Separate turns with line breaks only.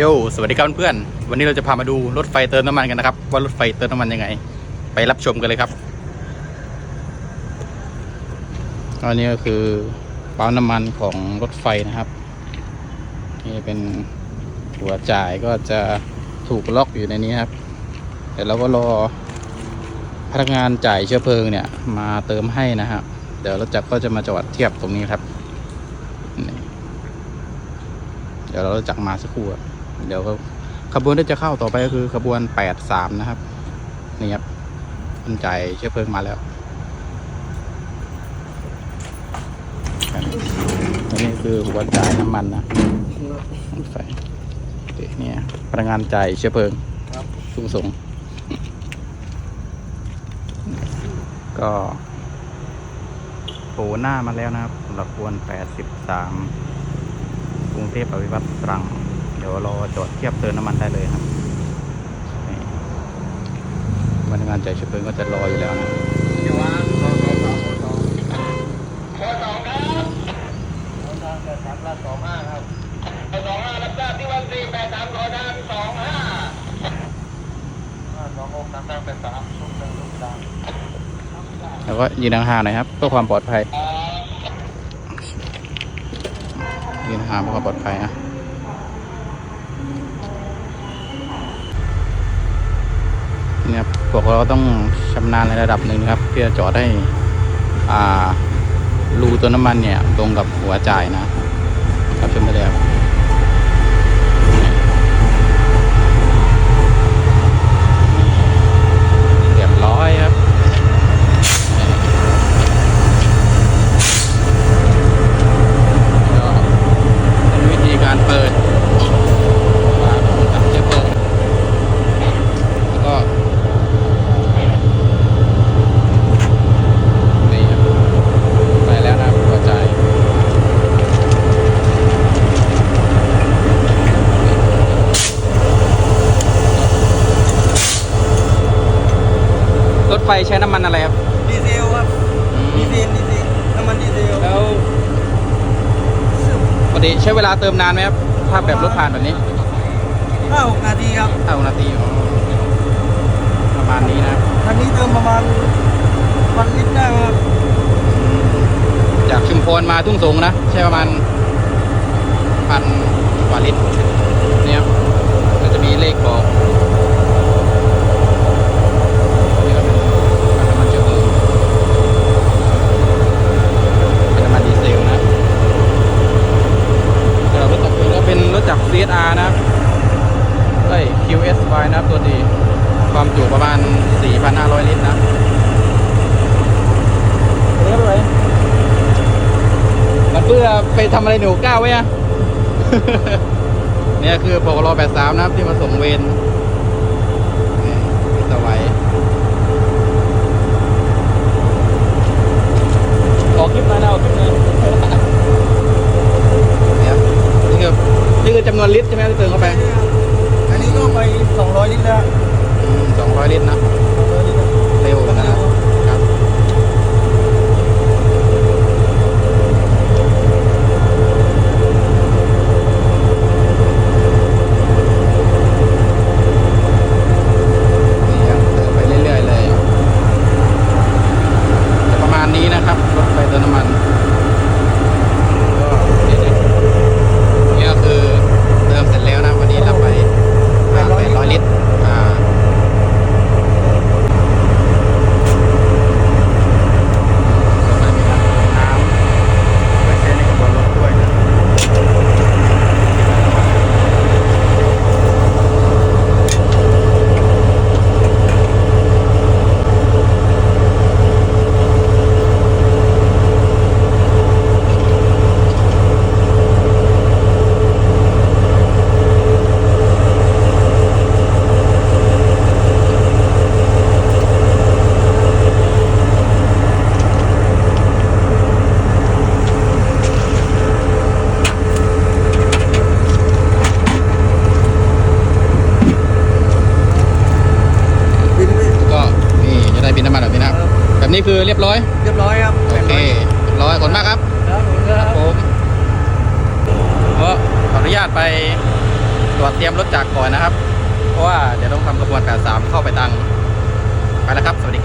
โยสวัสดีครับเพื่อนวันนี้เราจะพามาดูรถไฟเติมน้ำมันกันนะครับ ว่ารถไฟเติมน้ำมันยังไง ไปรับชมกันเลยครับอันนี้ก็คือปั๊มน้ำมันของรถไฟนะครับนี่เป็นหัวจ่ายก็จะถูกล็อกอยู่ในนี้ครับเดี๋ยวเราก็รอพนักงานจ่ายเชื้อเพลิงเนี่ย มาเติมให้นะครับเดี๋ยวรถจักรก็จะมาจอดเทียบตรงนี้ครับเดี๋ยวเราจักรมาสักครู่ เดี๋ยวขบวนที่จะเข้าต่อไปก็คือขบวนแปดสามนะครับนี่ครับคนจ่ายเชื้อเพลิงมาแล้วอันนี้คือหัวจ่ายน้ำมันนะรถไฟเนี่ยพนักงานจ่ายเชื้อเพลิงทุ่งสงก็โผล่หน้ามาแล้วนะครับสำหรับขบวนแปดสิบสามกรุงเทพอภิวัตรตรัง ดี๋ยวรอจอดเทียบเติมน้ำมันได้เลยครับพนักงานจ่ายเชื้อเพลิงก็จะรออยู่แล้วนะ
เดี๋ยวว่าสอสองสองสองสองสองครับสองแปดสองห้าครับสองห้ารับทราบที่วันสี่แปดสามขอทางสองห้าสองหกสามแปดสามลูกหนึ่งลูกสาม
แล้วก็ยืนห่างๆหน่อยครับเพื่อความปลอดภัยยืนห่างเพื่อความปลอดภัยนะเนะครับพวกเราต้องชำนาญในระดับหนึ่งนะครับเพื่อจอดให้อ่ารูตัวน้ำมันเนี่ยตรงกับหัวจ่ายนะครับชมไปเลยครับเรียบร้อยครับ ก็เป็นวิธีการเปิดฝาของตับเชื้อเพลิงแล้วก็นี่ครับไปแล้วนะครับหัวใจายรถ ไฟใช้น้ำมันอะไรครับ
ดีเซลครับดีเซลดีเซลน้ำมันดีเซล
แล้วปกติใช้เวลาเติมนานไหมครับถ้าแบบรถผ่านแบบนี้
ห้าหกนาทีครับ
ห้านาทีอ๋อประมาณนี้นะครับ
คันนี้เติมประมาณวันลิตรได้ครับ
จากชุมพรมาทุ่งสงนะ ใช้ประมาณพันกว่าลิตรเนี่ยครับก็จะมีเลขบอกนี่ก็เป็นน้ำมันเชื้อเพลิงเป็นน้ำมันดีเซลนะสำหรับรถตักเพลิงก็เป็นรถจาก CSR นะครับเอ้ย QSY นะครับตัวดีความจุประมาณ 4,500 ลิตรนะเรียบร้อยมันเพื่อไปทำอะไรหนูก้าวไว้อะ เนี่ยคือปกรแปดสามนะครับที่มาส่งเวรนี่สวัยออกคลิปมาแล้วออกคลิปเลยเนี่ยนี่คือนี่คือจำนวนลิตรใช่ไหมที่เติมเข้าไป
อันนี้ก็ไปสองร้อยลิตรแล้ว
สองร้อยลิตรนะ
สองร้อยลิตร
เร็วนะครับครับนี่ครับเติมไปเรื่อยๆเลยจะประมาณนี้นะครับรถไฟเติมน้ำมันก็นี่นะนี่ก็คือเติมเสร็จแล้วนะวันนี้เราไปแปดร้อยลิตรอ่า ก็จะมีน้ำไว้ใช้ในกระบวนรถด้วยนะก็นี่จะได้บินน้ำมันแบบนี้นะครับ แบบนี้คือเรียบร้อย
เรียบร้อยครับ
โอเคเรียบร้อยขอบคุณมากครับ
ครับผมครับ
ผมก็ขออนุญาตไปตรวจเตรียมรถจักรก่อนนะครับ เพราะว่าเดี๋ยวต้องทำกระบวน83เข้าไปตังไปแล้วครับ สวัสดี